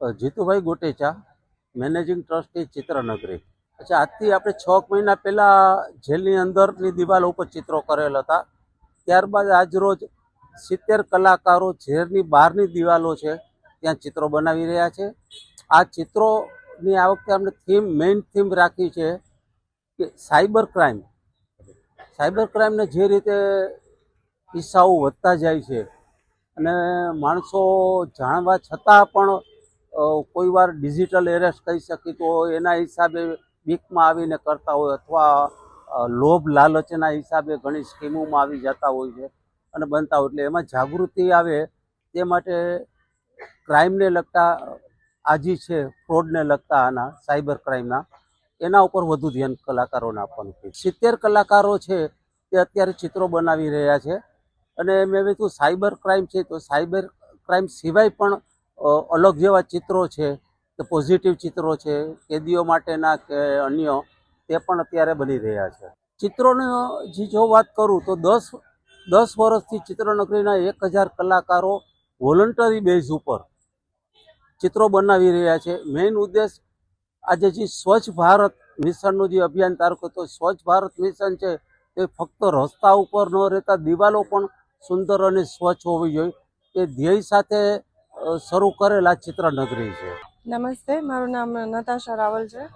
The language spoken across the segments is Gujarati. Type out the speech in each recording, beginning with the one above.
Jitubhai Gotecha, managing trustee Chitranagari. અચ્છા, આજથી આપણે છ મહિના પહેલાં જેલની અંદરની દિવાલ ઉપર ચિત્રો કરેલ હતા. ત્યારબાદ આજરોજ સિત્તેર કલાકારો જેલની બહારની દિવાલો છે, ત્યાં ચિત્રો બનાવી રહ્યા છે. આ ચિત્રોની આ વખતે આપણે થીમ મેઇન થીમ રાખી છે કે સાયબર ક્રાઇમ સાયબર ક્રાઇમને જે રીતે કિસ્સાઓ વધતા જાય છે અને માણસો જાણવા છતાં પણ કોઈ વાર ડિજિટલ એરેસ્ટ કહી શકીએ તો એના હિસાબે બીકમાં આવીને કરતા હોય અથવા લોભ લાલચના હિસાબે ઘણી સ્કીમોમાં આવી જતા હોય છે અને બનતા હોય એટલે એમાં જાગૃતિ આવે તે માટે ક્રાઇમને લગતા, આજી છે ફ્રોડને લગતા આના સાયબર ક્રાઇમના એના ઉપર વધુ ધ્યાન કલાકારોને આપવાનું છે. સિત્તેર કલાકારો છે તે અત્યારે ચિત્રો બનાવી રહ્યા છે અને મેં કીધું સાયબર ક્રાઇમ છે તો સાયબર ક્રાઇમ સિવાય પણ અલગ જેવા ચિત્રો છે કે પોઝિટિવ ચિત્રો છે, કેદીઓ માટેના કે અન્ય, તે પણ અત્યારે બની રહ્યા છે. ચિત્રોની, જે જો વાત કરું તો દસ દસ વર્ષથી ચિત્રનગરીના એક હજાર કલાકારો વોલન્ટરી બેઝ ઉપર ચિત્રો બનાવી રહ્યા છે. મેઇન ઉદ્દેશ આજે જે સ્વચ્છ ભારત મિશનનું જે અભિયાન તારકો તો સ્વચ્છ ભારત મિશન છે, તે ફક્ત રસ્તા ઉપર ન રહેતા દિવાલો પણ સુંદર અને સ્વચ્છ હોવી જોઈએ. એ ધ્યેય સાથે શરૂ કરેલા ચિત્રનગરી છે. નમસ્તે, મારું નામ નતાશા રાવલ છે.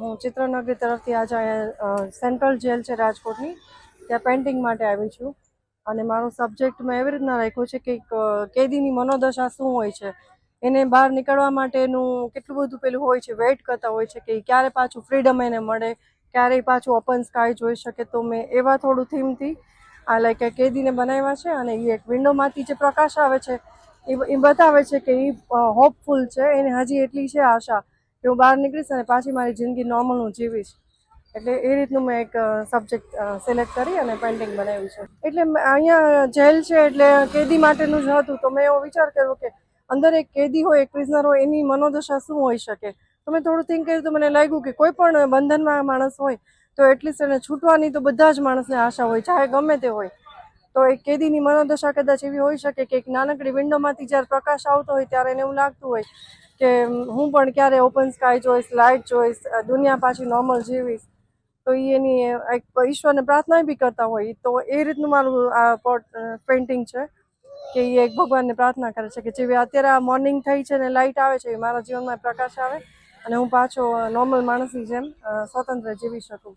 હું ચિત્રનગરી તરફથી આજે સેન્ટ્રલ જેલ છે રાજકોટની. ત્યાં પેઇન્ટિંગ માટે આવી છું. અને મારો સબ્જેક્ટ મેં એવી રીતના રાખ્યો છે કે કેદીની મનોદશા શું હોય છે, એને બહાર નીકળવા માટેનું કેટલું બધું પેલું હોય છે, વેઇટ કરતા હોય છે કે ક્યારે પાછું ફ્રીડમ એને મળે ક્યારે પાછું ઓપન સ્કાય જોઈ શકે. તો મેં એવા થોડું થીમથી, આ લાઈક કેદીને બનાવ્યા છે અને એ એક વિન્ડોમાંથી જે પ્રકાશ આવે છે એ બતાવે છે કે એ હોપફુલ છે, એને હજી એટલી છે આશા કે હું બહાર નીકળીશ અને પાછી મારી જિંદગી નોર્મલ હું જીવીશ. એટલે એ રીતનું મેં એક સબ્જેક્ટ સિલેક્ટ કરી અને પેઇન્ટિંગ બનાવ્યું છે. એટલે અહીંયા જેલ છે એટલે કેદી માટેનું જ હતું. તો મેં એવો વિચાર કર્યો કે અંદર એક કેદી હોય, એક પ્રિઝનર હોય, એની મનોદશા શું હોઈ શકે? તો મેં થોડું થિંક કર્યું તો મને લાગ્યું કે કોઈ પણ બંધનમાં માણસ હોય તો એટલીસ્ટ એને છૂટવાની તો બધા જ માણસને આશા હોય, ચાહે ગમે તે હોય. તો એક કેદીની મનોદશા કદાચ એવી હોઈ શકે કે એક નાનકડી વિન્ડોમાંથી જ્યારે પ્રકાશ આવતો હોય ત્યારે એને એવું લાગતું હોય કે હું પણ ક્યારે ઓપન સ્કાય જોઈશ લાઇટ જોઈશ દુનિયા પાછી નોર્મલ જીવીશ. તો એ એની એક ઈશ્વરને પ્રાર્થના બી કરતા હોય. તો એ રીતનું મારું આ પોટ પેઇન્ટિંગ છે કે એ એક ભગવાનને પ્રાર્થના કરે છે કે જેવી અત્યારે આ મોર્નિંગ થઈ છે ને લાઇટ આવે છે એ મારા જીવનમાં પ્રકાશ આવે અને હું પાછો નોર્મલ માણસની જેમ સ્વતંત્ર જીવી શકું.